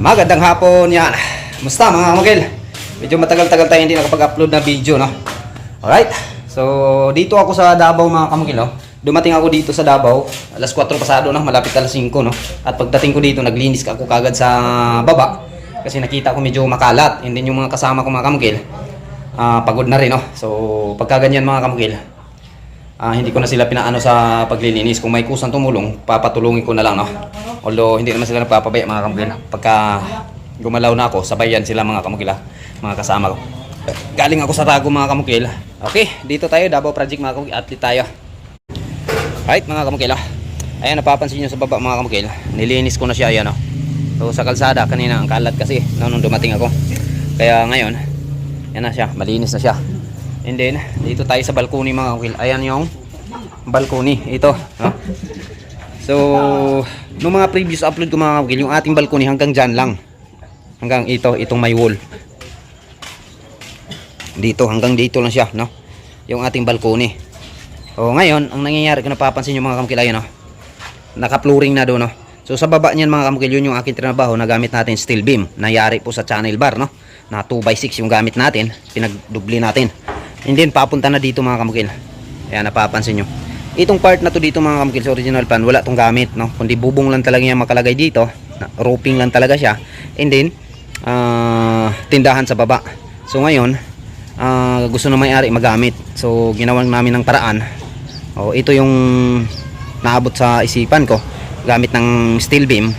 Magandang hapon yan. Musta mga kamukil? Medyo matagal-tagal tayo hindi nakapag-upload na video, no? Alright. So, dito ako sa Davao mga kamukil, no? Dumating ako dito sa Davao, alas 4 pasado, no? Malapit alas 5, no? At pagdating ko dito, naglinis ako kagad sa baba. Kasi nakita ko medyo makalat. And then yung mga kasama ko mga kamukil, ah, pagod na rin, no? So, pagka ganyan mga kamukil, Ah, hindi ko na sila pinaano sa paglilinis. Kung may kusang tumulong, papatulungin ko na lang, no? Although, hindi naman sila nagpapabaya, mga kamukila. Pagka gumalaw na ako, sabayan sila mga kamukila, mga kasama ko. Galing ako sa Tago, mga kamukila. Okay, dito tayo, Davao Project, mga kamukila. Athlete tayo. Right, mga kamukila. Ayan, napapansin nyo sa baba, mga kamukila. Nilinis ko na siya, ayan, no? So, sa kalsada, kanina, ang kalat kasi, no, nung dumating ako. Kaya ngayon, yan na siya, malinis na siya. And then, dito tayo sa balcony mga kamukil. Ayan yung balcony. Ito. No? So, nung mga previous upload ko mga kamukil, yung ating balcony hanggang dyan lang. Hanggang ito, itong may wall. Dito, hanggang dito lang siya. No? Yung ating balcony. O ngayon, ang nangyayari kung napapansin yung mga kamukil, ayun no? Naka-flooring na doon no? So sa baba niyan mga kamukil, yun yung aking trabaho na gamit natin steel beam. Nayari po sa channel bar no? Na 2x6 yung gamit natin. Pinagdubli natin. And then papunta na dito mga kamukil. Ayan, napapansin nyo. Itong part na to dito mga kamukil sa original plan, wala tong gamit, no? Kundi bubong lang talaga yan makalagay dito. Na, roofing lang talaga siya. And then, ah, tindahan sa baba. So ngayon, ah, gusto na may-ari magamit. So ginawa namin ng paraan. Oh, ito yung naabot sa isipan ko gamit ng steel beam.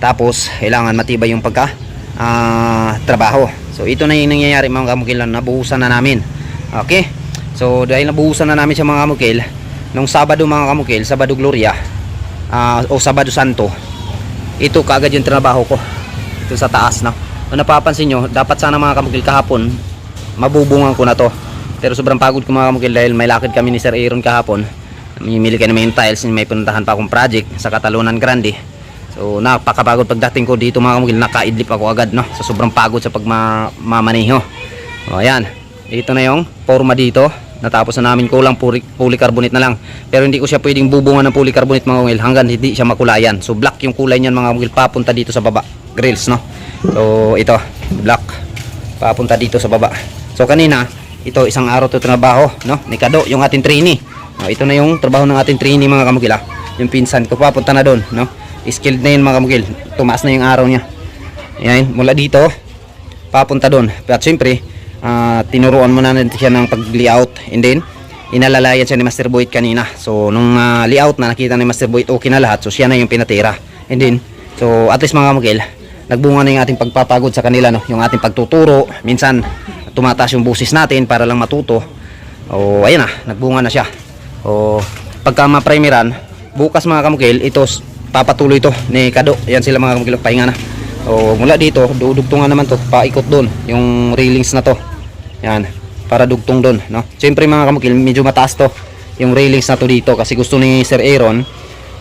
Tapos, kailangan matibay yung pagka ah, trabaho. So ito na yung nangyayari mga kamukil nabuhusan na namin. Okay? So dahil nabuhusan na namin sa mga kamukil, nung Sabado mga kamukil, Sabado Gloria, ah, o Sabado Santo, ito kaagad yung trabaho ko. Ito sa taas na. Kung napapansin nyo, dapat sana mga kamukil kahapon, mabubungan ko na to. Pero sobrang pagod ko mga kamukil dahil may lakad kami ni Sir Aaron kahapon. Mimili ka naman yung tiles, may puntahan pa akong project sa Catalunan Grande. So napakapagod pagdating ko dito mga kamukil, nakaidlip ako agad no. Sa sobrang pagod sa pagmamaneho. O ayan, ito na yung forma dito. Natapos na namin kulang polycarbonate na lang. Pero hindi ko siya pwedeng bubungan ng polycarbonate mga kamukil hanggang hindi siya makulayan. So black yung kulay niyan mga kamukil papunta dito sa baba. Grills no. So ito, black papunta dito sa baba. So kanina, ito isang araw to trabaho, no? Ni Kado, yung ating trainee. No, ito na yung trabaho ng ating trainee mga kamukil. ah. Yung pinsan ko papunta na doon, no? Skilled na yun mga kamukil. Tumaas na yung araw niya. Yan, mula dito papunta doon. At syempre, ah, tinuruan mo na natin siya ng pag-layout and then inalalayan siya ni Master Boyd kanina. So nung ah, layout na nakita ni Master Boyd okay na lahat. So siya na yung pinatira. And then so at least mga kamukil, nagbunga na yung ating pagpapagod sa kanila no, yung ating pagtuturo. Minsan tumataas yung busis natin para lang matuto. O ayun na, nagbunga na siya. O pagka ma-primeran, bukas mga kamukil, ito papatuloy to ni Kado. Yan sila mga kamukil, pahinga na. O mula dito, dudugtungan naman to, paikot doon, yung railings na to. Yan, para dugtong doon, no? Siyempre mga kamukil, medyo mataas to, yung railings na to dito kasi gusto ni Sir Aaron,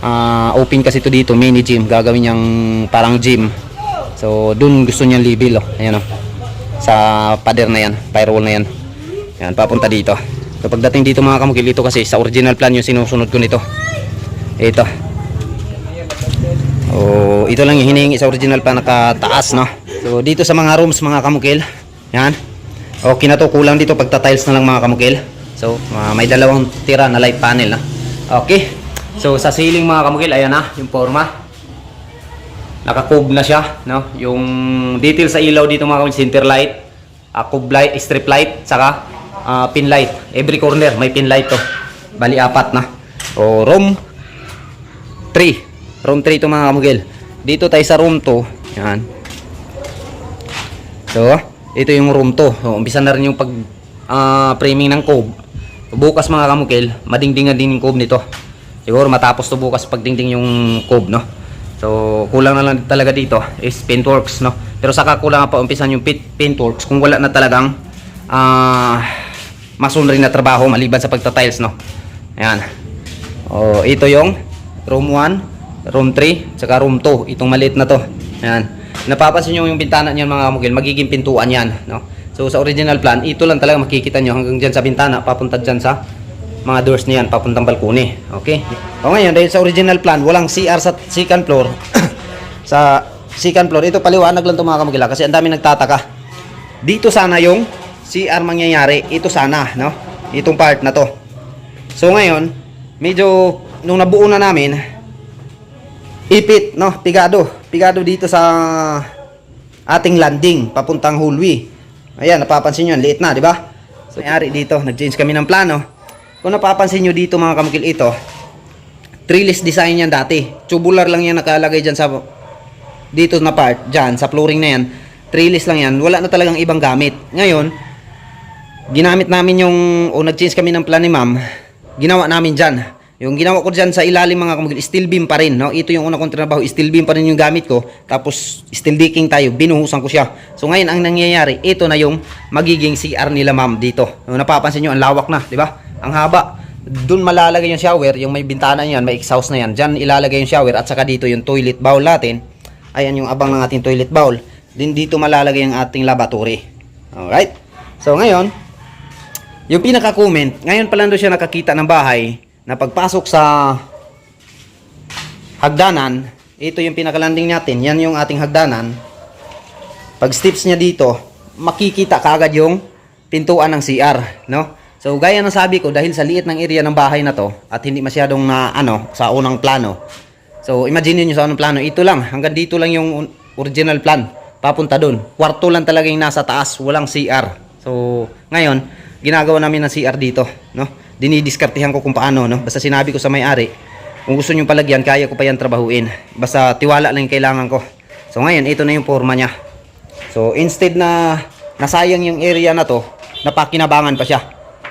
ah, open kasi to dito, mini gym, gagawin niyang parang gym. So, doon gusto niyang level, oh. Ayan, oh. Sa pader na yan, firewall na yan. Yan, papunta dito. So, pagdating dito mga kamukil, dito kasi sa original plan yung sinusunod ko nito. Ito. Oh, ito lang yung hinihingi sa original plan nakataas, no? So, dito sa mga rooms mga kamukil. Yan. Okay na to, kulang dito pagta-tiles na lang mga kamukil. So, ah, may dalawang tira na light panel na. Okay. So, sa ceiling mga kamukil, ayan na, yung forma naka-cube na siya, no? Yung detail sa ilaw dito mga kamukil, center light, uh, cube light, strip light, saka ah, pin light. Every corner may pin light to. Bali apat na. O room 3. Room 3 to mga kamukil. Dito tayo sa room 2. Yan. So, ito yung room 2. So, umpisa na rin yung pag ah, framing ng cube. Bukas mga kamukil, madingdingan din yung cube nito. Siguro matapos to bukas pagdingding yung cube, no? So, kulang na lang talaga dito is paintworks, no? Pero saka kulang pa umpisan yung paintworks kung wala na talagang ah masonry na trabaho maliban sa pagta-tiles, no? Ayan. Oh, ito yung room 1, room 3, saka room 2. Itong maliit na to. Ayan. Napapansin nyo yung bintana niyan mga kamukil, magiging pintuan yan, no? So sa original plan, ito lang talaga makikita nyo hanggang dyan sa bintana, papunta dyan sa mga doors niyan, papuntang balkoni. Okay? O ngayon, dahil sa original plan, walang CR sa second floor, sa second floor. Ito paliwanag lang to mga kamukila kasi ang dami nagtataka. Dito sana yung CR mangyayari. Ito sana, no? Itong part na to. So ngayon, medyo nung nabuo na namin, ipit, no? Pigado. Pigado dito sa ating landing papuntang Hulwi. Ayan, napapansin nyo, liit na, di ba? So, nangyari dito, nag-change kami ng plano. Kung napapansin nyo dito mga kamukil ito, trellis design yan dati. Tubular lang yan nakalagay dyan sa dito na part, dyan, sa flooring na yan. Trellis lang yan, wala na talagang ibang gamit. Ngayon, ginamit namin yung, o nag-change kami ng plan ni ma'am, ginawa namin dyan. Yung ginawa ko dyan sa ilalim mga kamugil, steel beam pa rin. No? Ito yung una kong trabaho, steel beam pa rin yung gamit ko. Tapos steel decking tayo, binuhusan ko siya. So ngayon ang nangyayari, ito na yung magiging CR nila ma'am dito. No, napapansin nyo, ang lawak na, di ba? Ang haba. Doon malalagay yung shower, yung may bintana yan, may exhaust na yan. Diyan ilalagay yung shower at saka dito yung toilet bowl natin. Ayan yung abang ng ating toilet bowl. Din dito malalagay yung ating lavatory. Alright? So ngayon, yung pinaka-comment, ngayon pa lang doon siya nakakita ng bahay na pagpasok sa hagdanan, ito yung pinaka-landing natin, yan yung ating hagdanan. Pag steps niya dito, makikita kaagad yung pintuan ng CR, no? So gaya ng sabi ko dahil sa liit ng area ng bahay na to at hindi masyadong na ano sa unang plano. So imagine niyo sa unang plano, ito lang hanggang dito lang yung un- original plan papunta doon. Kwarto lang talaga yung nasa taas, walang CR. So ngayon, ginagawa namin ng CR dito, no? Dinidiskartehan ko kung paano, no? Basta sinabi ko sa may-ari, kung gusto niyo palagyan, kaya ko pa yan trabahuin. Basta tiwala lang yung kailangan ko. So ngayon, ito na yung forma niya. So instead na nasayang yung area na to, napakinabangan pa siya.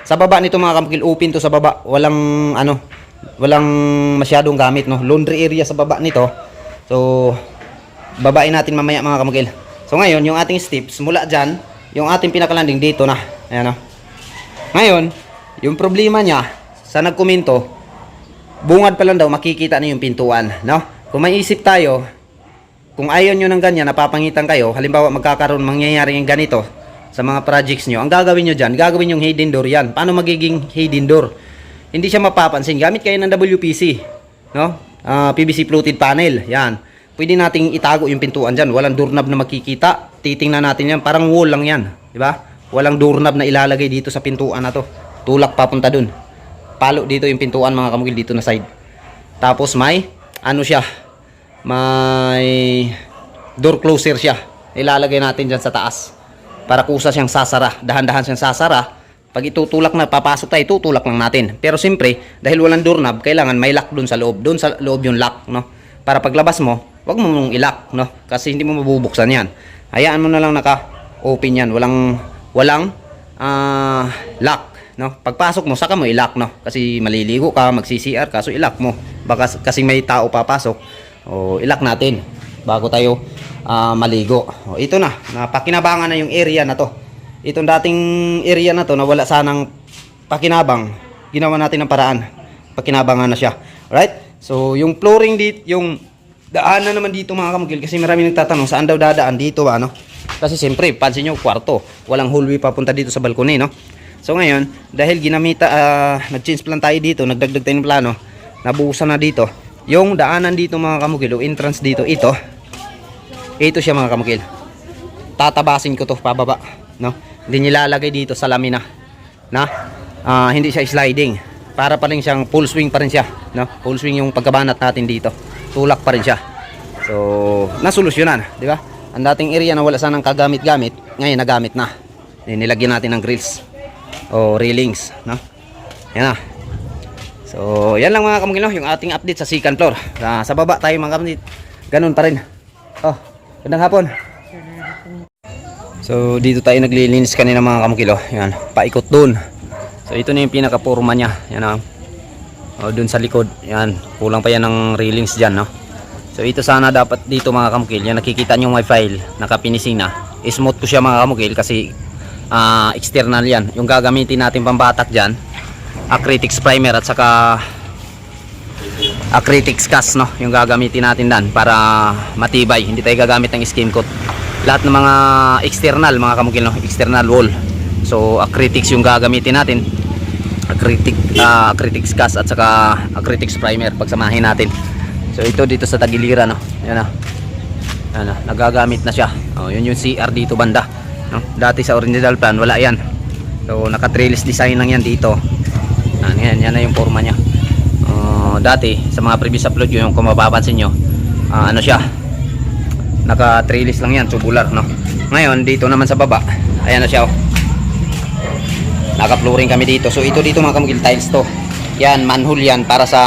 Sa baba nito mga kamkil, open to sa baba. Walang ano, walang masyadong gamit no. Laundry area sa baba nito. So babain natin mamaya mga kamkil. So ngayon, yung ating steps mula diyan, yung ating pinakalanding dito na. Ayan no. Ngayon, yung problema niya sa nagkomento, bungad pa lang daw makikita na yung pintuan, no? Kung may isip tayo, kung ayaw nyo ng ganyan, napapangitan kayo, halimbawa magkakaroon, mangyayari yung ganito sa mga projects nyo, ang gagawin nyo dyan, gagawin yung hidden door yan. Paano magiging hidden door? Hindi siya mapapansin. Gamit kayo ng WPC, no? Ah, PVC fluted panel, yan. Pwede nating itago yung pintuan dyan. Walang doorknob na makikita. Titingnan natin yan. Parang wall lang yan. Di ba? Walang doorknob na ilalagay dito sa pintuan na to. Tulak papunta dun. Palo dito yung pintuan mga kamugil dito na side. Tapos may, ano siya, may door closer siya. Ilalagay natin dyan sa taas. Para kusa siyang sasara. Dahan-dahan siyang sasara. Pag itutulak na, papasok tayo, tutulak lang natin. Pero siyempre, dahil walang doorknob, kailangan may lock dun sa loob. Dun sa loob yung lock, no? Para paglabas mo, wag mo mong ilock, no? Kasi hindi mo mabubuksan yan. Hayaan mo na lang naka-open yan. Walang, walang, ah, lock, no? Pagpasok mo, saka mo ilock, no? Kasi maliligo ka, magsi-CR ka, so ilock mo. Baka kasi may tao papasok, o ilock natin bago tayo ah, maligo. O, ito na, napakinabangan na yung area na to. Itong dating area na to na wala sanang pakinabang, ginawa natin ng paraan. Pakinabangan na siya. Alright? So, yung flooring dito, yung daanan naman dito mga kamugil kasi marami nagtatanong saan daw dadaan dito ba, no? Kasi siyempre, pansin nyo, kwarto. Walang hallway papunta dito sa balkone, no? So ngayon, dahil ginamita, ah, nag-change plan tayo dito, nagdagdag tayo ng plano, nabuhusan na dito. Yung daanan dito mga kamukil, entrance dito, ito, ito siya mga kamukil. Tatabasin ko to pababa, no? Hindi nilalagay dito sa lamina, na ah, hindi siya sliding. Para pa rin siyang full swing pa rin siya, no? Full swing yung pagkabanat natin dito. Tulak pa rin siya. So, nasolusyonan, di ba? Ang dating area na wala sanang kagamit-gamit, ngayon nagamit na. Nilagyan natin ng grills o railings, no? Yan na. So, yan lang mga kamugino, yung ating update sa second floor. Sa, sa baba tayo mga kamugino, ganun pa rin. Oh, gandang hapon. So, dito tayo naglilinis kanina mga kamukilo. Yan, paikot dun. So, ito na yung pinaka-forma niya. Yan ang, oh, dun sa likod. Yan, kulang pa yan ng railings dyan, no? So, ito sana dapat dito mga kamukil. Yan, nakikita nyo may file, nakapinising na. Smooth ko siya mga kamukil kasi ah, external yan. Yung gagamitin natin pambatak dyan, acrylics primer at saka acrylics cast no? Yung gagamitin natin dan para matibay. Hindi tayo gagamit ng skim coat. Lahat ng mga external mga kamukil no? External wall. So acrylics yung gagamitin natin. Acrylic ah, acrylics cast at saka acrylics primer. Pagsamahin natin. So ito dito sa tagiliran no? Yan na Ano, nagagamit na siya. Oh, yun yung CR dito banda. No? Dati sa original plan, wala yan. So, naka-trellis design lang yan dito. Yan, yan, yan na yung forma niya. Oh, dati, sa mga previous upload yun, kung mapapansin nyo, ah, ano siya, naka-trellis lang yan, tubular, no? Ngayon, dito naman sa baba, ayan na siya, oh. Naka-flooring kami dito. So, ito dito mga kamugil, tiles to. Yan, manhole yan para sa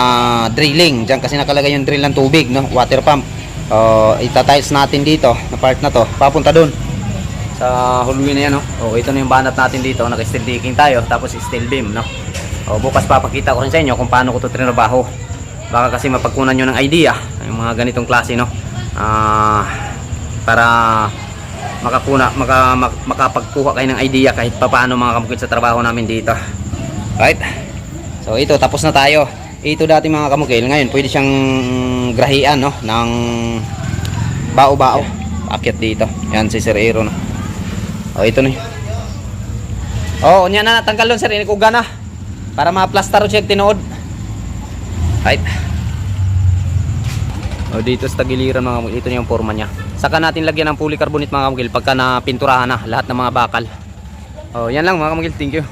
drilling. Diyan kasi nakalagay yung drill ng tubig, no? Water pump. Uh, ita-tiles natin dito, na part na to, papunta doon. Sa hulwi na yan, no? Oh, ito na yung banat natin dito. Naka-steel decking tayo, tapos steel beam, no? Oh, bukas papakita ko rin sa inyo kung paano ko to trinabaho. Baka kasi mapagkunan nyo ng idea, yung mga ganitong klase, no? Ah, para makakuna maka, mak, makapagkuha kayo ng idea kahit papaano mga kamukit sa trabaho namin dito right so ito tapos na tayo ito dati mga kamukil ngayon pwede siyang grahian no ng bao-bao akit dito yan si Sir Aero no oh ito na yun. oh niya na natanggal doon sir inikuga na para ma-plaster siya tinuod right o dito sa tagiliran mga kamukil, ito na yung forma niya. Saka natin lagyan ng polycarbonate mga kamukil pagka napinturahan na lahat ng mga bakal. O yan lang mga kamukil, thank you.